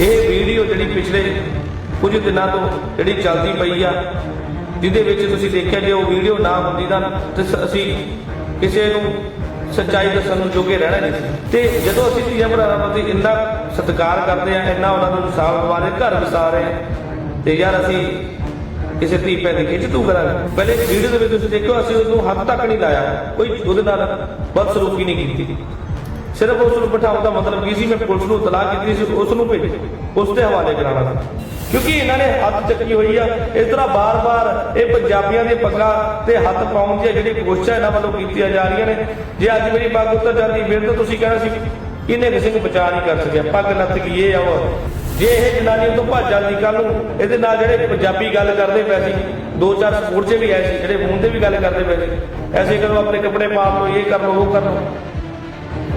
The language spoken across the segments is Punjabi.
ਇਹ ਵੀਡੀਓ ਜਿਹੜੀ ਪਿਛਲੇ ਕੁਝ ਦਿਨਾਂ ਤੋਂ ਜਿਹੜੀ ਚੱਲਦੀ ਪਈ ਆ, ਜਿਹਦੇ ਵਿੱਚ ਤੁਸੀਂ ਦੇਖਿਆ ਜੇ ਉਹ ਵੀਡੀਓ ਨਾ ਹੁੰਦੀ ਤਾਂ ਤੇ ਅਸੀਂ ਕਿਸੇ ਨੂੰ ਸੱਚਾਈ ਦੱਸਣ ਨੂੰ ਜੋਗੇ ਰਹਿਣਾ ਨਹੀਂ ਤੇ ਜਦੋਂ ਅਸੀਂ ਧੀਆਂ ਭਰਾਵਾਂ ਦੀ ਇੰਨਾ ਸਤਿਕਾਰ ਕਰਦੇ ਆ, ਇੰਨਾ ਉਹਨਾਂ ਨੂੰ ਇਨਸਾਫ ਦਿਵਾਰੇ ਘਰ ਵਸਾ ਰਹੇ ਆ, ਤੇ ਯਾਰ ਅਸੀਂ ਕਿਸੇ ਧੀ ਪੈ ਦੀ ਖਿੱਚ ਤੂੰ ਕਰਾਂਗੇ? ਪਹਿਲੇ ਵੀਡੀਓ ਦੇ ਵਿੱਚ ਤੁਸੀਂ ਦੇਖਿਓ, ਅਸੀਂ ਉਹਨੂੰ ਹੱਥ ਤੱਕ ਨਹੀਂ ਲਾਇਆ। ਕੋਈ ਉਹਦੇ ਨਾਲ ਬਦਸਲੂਕੀ ਨਹੀਂ ਕੀਤੀ। ਸਿਰਫ ਉਸ ਨੂੰ ਬਿਠਾਉਣ ਦਾ ਮਤਲਬ ਕੀ ਸੀ? ਮੈਂ ਪੁਲਿਸ ਨੂੰ ਤਲਾਕ ਕੀਤੀ ਸੀ, ਉਸ ਨੂੰ ਭੇਜ ਉਸ ਦੇ ਹਵਾਲੇ ਕਰਾਉਣਾ ਕਿਉਂਕਿ ਇਹਨਾਂ ਨੇ ਹੱਥ ਚੱਕੀ ਹੋਈ ਆ। ਇਸ ਤਰ੍ਹਾਂ ਬਾਰ-ਬਾਰ ਇਹ ਪੰਜਾਬੀਆਂ ਦੇ ਪੱਗਾਂ ਤੇ ਹੱਥ ਪਾਉਣ ਦੀ ਜਿਹੜੀ ਕੋਸ਼ਿਸ਼ਾਂ ਇਹਨਾਂ ਵੱਲੋਂ ਕੀਤੀਆਂ ਜਾ ਰਹੀਆਂ ਨੇ, ਜੇ ਅੱਜ ਮੇਰੀ ਪੱਗ ਉੱਤਰ ਜਾਂਦੀ ਫਿਰ ਤਾਂ ਤੁਸੀਂ ਕਹਿਣਾ ਸੀ, ਇਹਨੇ ਕਿਸੇ ਨੂੰ ਬਚਾ ਨਹੀਂ ਕਰ ਸਕਿਆ। ਪੱਗ ਲੱਥ ਗਈ ਇਹ ਆ ਜੇ ਇਹ ਜਨਾਨੀ ਤੋਂ ਭੱਜ ਜਾਂਦੀ ਕੱਲ ਨੂੰ, ਇਹਦੇ ਨਾਲ ਜਿਹੜੇ ਪੰਜਾਬੀ ਗੱਲ ਕਰਦੇ ਪਏ ਸੀ, ਦੋ ਚਾਰ ਸਪੋਰਟ 'ਚ ਵੀ ਆਏ ਸੀ, ਜਿਹੜੇ ਫੋਨ ਤੇ ਵੀ ਗੱਲ ਕਰਦੇ ਪਏ ਸੀ, ਐਸੇ ਕਰੋ, ਆਪਣੇ ਕੱਪੜੇ ਪਾਪ ਲਓ, ਇਹ ਕਰ ਲਓ, ਉਹ ਕਰ ਲਓ।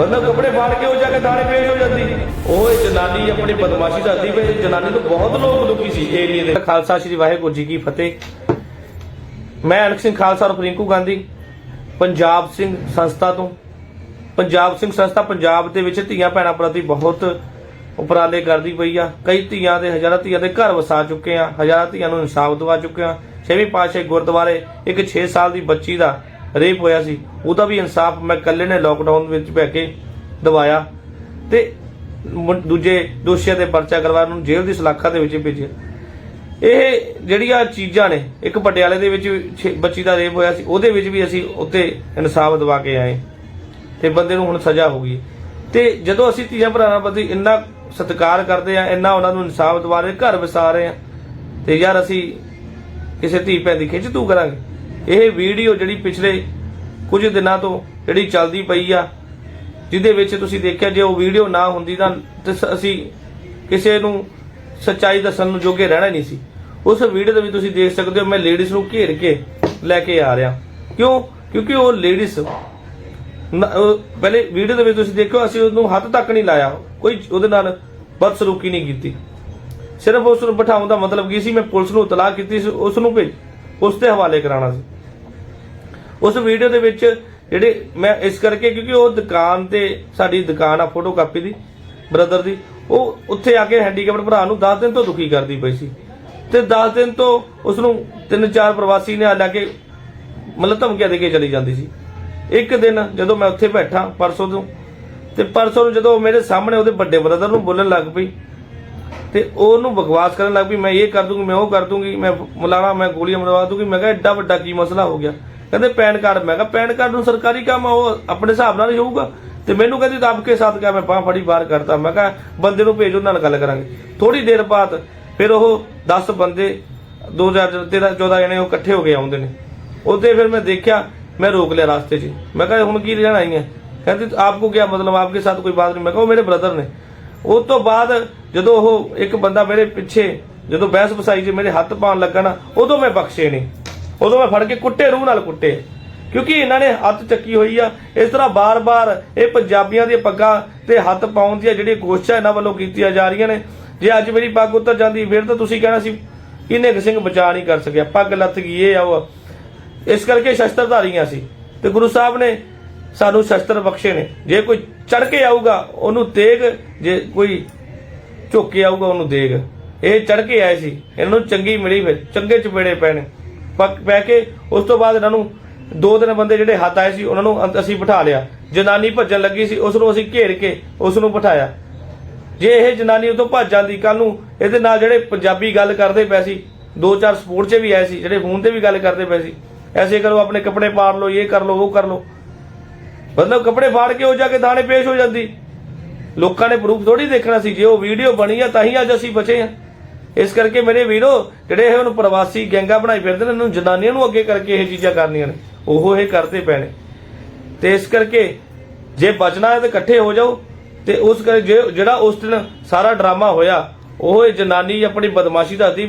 ਬੰਦਾ ਕੱਪੜੇ ਫਾੜ ਕੇ ਉਹ ਜਾ ਕੇ ਥਾਣੇ ਪੇਸ਼ ਹੋ ਜਾਂਦੀ। ਉਹ ਇਹ ਜਨਾਨੀ ਆਪਣੀ ਬਦਮਾਸ਼ੀ ਦੱਸਦੀ ਵੀ ਜਨਾਨੀ ਤੋਂ ਬਹੁਤ ਲੋਕ ਦੁਖੀ ਸੀ ਏਰੀਏ ਦੇ। ਖਾਲਸਾ ਸ੍ਰੀ ਵਾਹਿਗੁਰੂ ਜੀ ਕੀ ਫਤਿਹ। ਮੈਂ ਅਨਕ ਸਿੰਘ ਖਾਲਸਾ ਔਰ ਰਿੰਕੂ ਗਾਂਧੀ, ਪੰਜਾਬ ਸਿੰਘ ਸੰਸਥਾ ਤੋਂ। ਪੰਜਾਬ ਸਿੰਘ ਸੰਸਥਾ ਪੰਜਾਬ ਦੇ ਵਿੱਚ ਧੀਆਂ ਭੈਣਾਂ ਪ੍ਰਤੀ ਬਹੁਤ ਉਪਰਾਲੇ ਕਰਦੀ ਪਈ ਆ। ਕਈ ਧੀਆਂ ਦੇ, ਹਜ਼ਾਰਾਂ ਧੀਆਂ ਦੇ ਘਰ ਵਸਾ ਚੁੱਕੇ ਆ, ਹਜ਼ਾਰਾਂ ਧੀਆਂ ਨੂੰ ਇਨਸਾਫ ਦਵਾ ਚੁੱਕੇ ਆ। ਛੇਵੀਂ ਪਾਤਸ਼ਾਹੀ ਗੁਰਦੁਆਰੇ ਇੱਕ 6 ਸਾਲ ਦੀ ਬੱਚੀ ਦਾ ਰੇਪ ਹੋਇਆ ਸੀ। ਉਹਦਾ ਵੀ ਇਨਸਾਫ ਮੈਂ ਇਕੱਲੇ ਨੇ ਲੋਕਡਾਊਨ ਵਿੱਚ ਬਹਿ ਕੇ ਦਵਾਇਆ ਤੇ ਦੂਜੇ ਦੋਸ਼ੀਆਂ ਦੇ ਪਰਚਾ ਕਰਵਾ ਨੂੰ ਜੇਲ੍ਹ ਦੀ ਸਲਾਖਾ ਦੇ ਵਿੱਚ ਭੇਜਿਆ। ਇਹ ਜਿਹੜੀਆਂ ਚੀਜ਼ਾਂ ਨੇ, ਇੱਕ ਪਟਿਆਲੇ ਦੇ ਵਿੱਚ ਬੱਚੀ ਦਾ ਰੇਪ ਹੋਇਆ ਸੀ, ਉਹਦੇ ਵਿੱਚ ਵੀ ਅਸੀਂ ਉੱਤੇ ਇਨਸਾਫ ਦਵਾ ਕੇ ਆਏ। ਤੇ ਬੰਦੇ ਨੂੰ ਹੁਣ ਸਜ਼ਾ ਹੋ ਗਈ। ਤੇ ਜਦੋਂ ਅਸੀਂ ਧੀਆਂ ਭਰਾਵਾਂ ਪ੍ਰਤੀ ਇੰਨਾ ਸਤਿਕਾਰ ਕਰਦੇ ਆ ਇੰਨਾ ਉਹਨਾਂ ਨੂੰ ਇਨਸਾਫ ਦਵਾ ਰਹੇ, ਘਰ ਵਸਾ ਰਹੇ ਆ ਤੇ ਯਾਰ ਅਸੀਂ ਕਿਸੇ ਧੀ ਭੈਣ ਦੀ ਖਿੱਚ ਤੂੰ ਕਰਾਂਗੇ? ਇਹ ਵੀਡੀਓ ਜਿਹੜੀ ਪਿਛਲੇ ਕੁਝ ਦਿਨਾਂ ਤੋਂ ਜਿਹੜੀ ਚੱਲਦੀ ਪਈ ਆ, ਜਿਹਦੇ ਵਿੱਚ ਤੁਸੀਂ ਦੇਖਿਆ ਜੇ ਉਹ ਵੀਡੀਓ ਨਾ ਹੁੰਦੀ ਤਾਂ ਅਸੀਂ ਕਿਸੇ ਨੂੰ ਸੱਚਾਈ ਦੱਸਣ ਨੂੰ ਜੋਗੇ ਰਹਿਣਾ ਨਹੀਂ ਸੀ। ਉਸ ਵੀਡੀਓ ਦੇ ਵਿੱਚ ਤੁਸੀਂ ਦੇਖ ਸਕਦੇ ਹੋ, ਮੈਂ ਲੇਡੀਜ਼ ਨੂੰ ਘੇਰ ਕੇ ਲੈ ਕੇ ਆ ਰਿਹਾ। ਕਿਉਂ? ਕਿਉਂਕਿ ਉਹ ਲੇਡੀਜ਼ ਪਹਿਲੇ ਵੀਡੀਓ ਦੇ ਵਿੱਚ ਤੁਸੀਂ ਦੇਖੋ ਅਸੀਂ ਉਹਨੂੰ ਹੱਥ ਤੱਕ ਨਹੀਂ ਲਾਇਆ। ਕੋਈ ਉਹਦੇ ਨਾਲ ਬਦਸਲੂਕੀ ਨਹੀਂ ਕੀਤੀ। ਸਿਰਫ ਉਸ ਨੂੰ ਬਿਠਾਉਣ ਦਾ ਮਤਲਬ ਕੀ ਸੀ, ਮੈਂ ਪੁਲਿਸ ਨੂੰ ਤਲਾਕ ਕੀਤੀ ਸੀ, ਉਸ ਨੂੰ ਭੇਜ, ਉਸ ਦੇ ਹਵਾਲੇ ਕਰਾਉਣਾ ਸੀ। ਉਸ ਵੀਡੀਓ ਦੇ ਵਿੱਚ ਜਿਹੜੇ ਮੈਂ ਇਸ ਕਰਕੇ ਕਿਉਂਕਿ ਉਹ ਦੁਕਾਨ ਤੇ ਸਾਡੀ ਦੁਕਾਨ ਆ ਫੋਟੋ ਕਾਪੀ ਦੀ ਬ੍ਰਦਰ ਦੀ, ਉਹ ਉੱਥੇ ਆ ਕੇ ਹੈਂਡੀਕੈਪਟ ਭਰਾ ਨੂੰ 10 ਦਿਨ ਤੋਂ ਦੁਖੀ ਕਰਦੀ ਪਈ ਸੀ। ਤੇ 10 ਦਿਨ ਤੋਂ ਉਸ ਨੂੰ ਤਿੰਨ ਚਾਰ ਪ੍ਰਵਾਸੀ ਨੇ ਆ ਲੈ ਕੇ ਮਤਲਬ ਧਮਕੀਆਂ ਦੇ ਕੇ ਚਲੀ ਜਾਂਦੀ ਸੀ। ਇੱਕ ਦਿਨ ਜਦੋਂ ਮੈਂ ਉੱਥੇ ਬੈਠਾ ਪਰਸੋਂ ਤੋਂ, ਤੇ ਪਰਸੋਂ ਨੂੰ ਜਦੋਂ ਮੇਰੇ ਸਾਹਮਣੇ ਉਹਦੇ ਵੱਡੇ ਬ੍ਰਦਰ ਨੂੰ ਬੋਲਣ ਲੱਗ ਪਈ, ਤੇ ਉਹਨੂੰ ਬਕਵਾਸ ਕਰਨ ਲੱਗ ਪਈ, ਮੈਂ ਇਹ ਕਰ ਦੂੰਗੀ, ਮੈਂ ਉਹ ਕਰ ਦੂੰਗੀ, ਮੈਂ ਮੁਲਾਣਾ ਮੈਂ ਗੋਲੀਆਂ ਮਰਵਾ ਦੂੰਗੀ, ਮੈਂ ਕਿਹਾ ਐਡਾ ਵੱਡਾ ਕੀ ਮਸਲਾ ਹੋ ਗਿਆ। ਕਹਿੰਦੇ ਪੈਨ ਕਾਰਡ, ਮੈਂ ਕਿਹਾ ਪੈਨ ਕਾਰਡ ਨੂੰ ਸਰਕਾਰੀ ਕੰਮ ਉਹ ਆਪਣੇ ਹਿਸਾਬ ਨਾਲ ਹੀ ਹੋਊਗਾ। ਤੇ ਮੈਨੂੰ ਕਹਿੰਦੀ ਦੱਬ ਕੇ ਸਾਥ ਗਿਆ ਮੈਂ ਬਾਹ ਫੜੀ ਬਾਹਰ ਕਰਤਾ ਮੈਂ ਕਿਹਾ ਬੰਦੇ ਨੂੰ ਭੇਜੋ, ਨਾਲ ਗੱਲ ਕਰਾਂਗੇ। ਥੋੜੀ ਦੇਰ ਬਾਅਦ ਫਿਰ ਉਹ 10 ਬੰਦੇ 2013 14 ਜਣੇ ਉਹ ਇਕੱਠੇ ਹੋ ਕੇ ਆਉਂਦੇ ਨੇ। ਉਹਦੇ ਫਿਰ ਮੈਂ ਦੇਖਿਆ, ਮੈਂ ਰੋਕ ਲਿਆ ਰਾਸਤੇ 'ਚ। ਮੈਂ ਕਿਹਾ ਹੁਣ ਕੀ ਲੈਣ ਆਈ ਹੈ ਕਹਿੰਦੀ ਆਪਕੋ ਕੀ ਮਤਲਬ, ਆਪਕੇ ਸਾਥ ਕੋਈ ਬਾਤ ਨਹੀਂ। ਮੈਂ ਕਿਹਾ ਉਹ ਮੇਰੇ ਬ੍ਰਦਰ ਨੇ। ਉਸ ਤੋਂ ਬਾਅਦ ਜਦੋਂ ਉਹ ਇੱਕ ਬੰਦਾ ਮੇਰੇ ਪਿੱਛੇ, ਜਦੋਂ ਬਹਿਸ ਬਸਾਈ 'ਚ ਮੇਰੇ ਹੱਥ ਪਾਉਣ ਲੱਗਾ ਨਾ ਉਦੋਂ ਮੈਂ ਬਖਸ਼ੇ ਨਹੀਂ ਉਦੋਂ ਮੈਂ ਫੜ ਕੇ ਕੁੱਟੇ, ਰੂਹ ਨਾਲ ਕੁੱਟੇ। ਕਿਉਂਕਿ ਇਹਨਾਂ ਨੇ ਹੱਥ ਚੱਕੀ ਹੋਈ ਆ। ਇਸ ਤਰ੍ਹਾਂ ਬਾਰ-ਬਾਰ ਇਹ ਪੰਜਾਬੀਆਂ ਦੀਆਂ ਪੱਗਾਂ ਤੇ ਹੱਥ ਪਾਉਣ ਦੀਆਂ ਜਿਹੜੀਆਂ ਕੋਸ਼ਿਸ਼ਾਂ ਇਹਨਾਂ ਵੱਲੋਂ ਕੀਤੀਆਂ ਜਾ ਰਹੀਆਂ ਨੇ। ਜੇ ਅੱਜ ਮੇਰੀ ਪੱਗ ਉੱਤਰ ਜਾਂਦੀ, ਫਿਰ ਤਾਂ ਤੁਸੀਂ ਕਹਿਣਾ ਸੀ, ਇਹਨੇ ਸਿੰਘ ਬਚਾ ਨਹੀਂ ਕਰ ਸਕਿਆ। ਪੱਗ ਲੱਥ ਗਈ ਇਹ ਆ ਉਹ ਇਸ ਕਰਕੇ ਸ਼ਸਤਰਧਾਰੀਆਂ ਸੀ। ਤੇ ਗੁਰੂ ਸਾਹਿਬ ਨੇ ਸਾਨੂੰ ਸ਼ਸਤਰ ਬਖਸ਼ੇ ਨੇ। ਜੇ ਕੋਈ ਚੜ ਕੇ ਆਊਗਾ, ਉਹਨੂੰ ਤੇਗ, ਜੇ ਕੋਈ ਝੁੱਕ ਕੇ ਆਊਗਾ, ਉਹਨੂੰ ਦੇਗ। ਇਹ ਚੜ ਕੇ ਆਏ ਸੀ। ਇਹਨਾਂ ਨੂੰ ਚੰਗੀ ਮਿਲੀ ਫਿਰ। ਚੰਗੇ ਚਪੇੜੇ ਪੈਣੇ ਪੱਕ ਪੈ ਕੇ ਉਸ ਤੋਂ ਬਾਅਦ ਇਹਨਾਂ ਨੂੰ ਦੋ ਤਿੰਨ ਬੰਦੇ ਜਿਹੜੇ ਹੱਥ ਆਏ ਸੀ, ਉਹਨਾਂ ਨੂੰ ਅਸੀਂ ਬਿਠਾ ਲਿਆ। ਜਨਾਨੀ ਭੱਜਣ ਲੱਗੀ ਸੀ, ਉਸ ਨੂੰ ਅਸੀਂ ਘੇਰ ਕੇ ਉਸ ਨੂੰ ਬਿਠਾਇਆ। ਜੇ ਇਹ ਜਨਾਨੀ ਉਤੋਂ ਭੱਜ ਜਾਂਦੀ ਕੱਲ ਨੂੰ ਇਹਦੇ ਨਾਲ ਜਿਹੜੇ ਪੰਜਾਬੀ ਗੱਲ ਕਰਦੇ ਪਏ ਸੀ, ਦੋ ਚਾਰ ਸਪੋਰਟ 'ਚ ਵੀ ਆਏ ਸੀ, ਜਿਹੜੇ ਫੋਨ ਤੇ ਵੀ ਗੱਲ ਕਰਦੇ ਪਏ ਸੀ, ਐਸੇ ਕਰੋ, ਆਪਣੇ ਕੱਪੜੇ ਪਾੜ ਲਓ, ਇਹ ਕਰ ਲਓ, ਉਹ ਕਰ ਲਓ। ਮਤਲਬ ਕੱਪੜੇ ਫਾੜ ਕੇ ਉਹ ਜਾ ਕੇ ਦਾਣੇ ਪੇਸ਼ ਹੋ ਜਾਂਦੀ। ਲੋਕਾਂ ਨੇ ਪ੍ਰੂਫ ਥੋੜੀ ਦੇਖਣਾ ਸੀ, ਜੇ ਉਹ ਵੀਡੀਓ ਬਣੀ ਆ, ਤਾਂ ਹੀ ਅੱਜ ਅਸੀਂ ਬਚੇ ਆ। ਇਸ ਕਰਕੇ ਮੇਰੇ ਵੀਰੋ, ਜਿਹੜੇ ਇਹ ਹੁਣ ਪ੍ਰਵਾਸੀ ਗੈਂਗਾ ਬਣਾਈ ਫਿਰਦੇ ਨੇ, ਇਹਨਾਂ ਜਨਾਨੀਆਂ ਨੂੰ ਅੱਗੇ ਕਰਕੇ ਇਹ ਚੀਜ਼ਾਂ ਕਰਨੀਆਂ ਨੇ। ਉਹ ਇਹ ਕਰਦੇ ਪਏ ਨੇ ਤੇ ਇਸ ਕਰਕੇ ਜੇ ਬਚਣਾ ਹੈ ਤਾਂ ਇਕੱਠੇ ਹੋ ਜਾਓ, ਤੇ ਉਸ ਕਰ ਜਿਹੜਾ ਉਸ ਦਿਨ ਸਾਰਾ ਡਰਾਮਾ ਹੋਇਆ, ਉਹ ਇਹ ਜਨਾਨੀ ਆਪਣੀ ਬਦਮਾਸ਼ੀ ਦੱਸਦੀ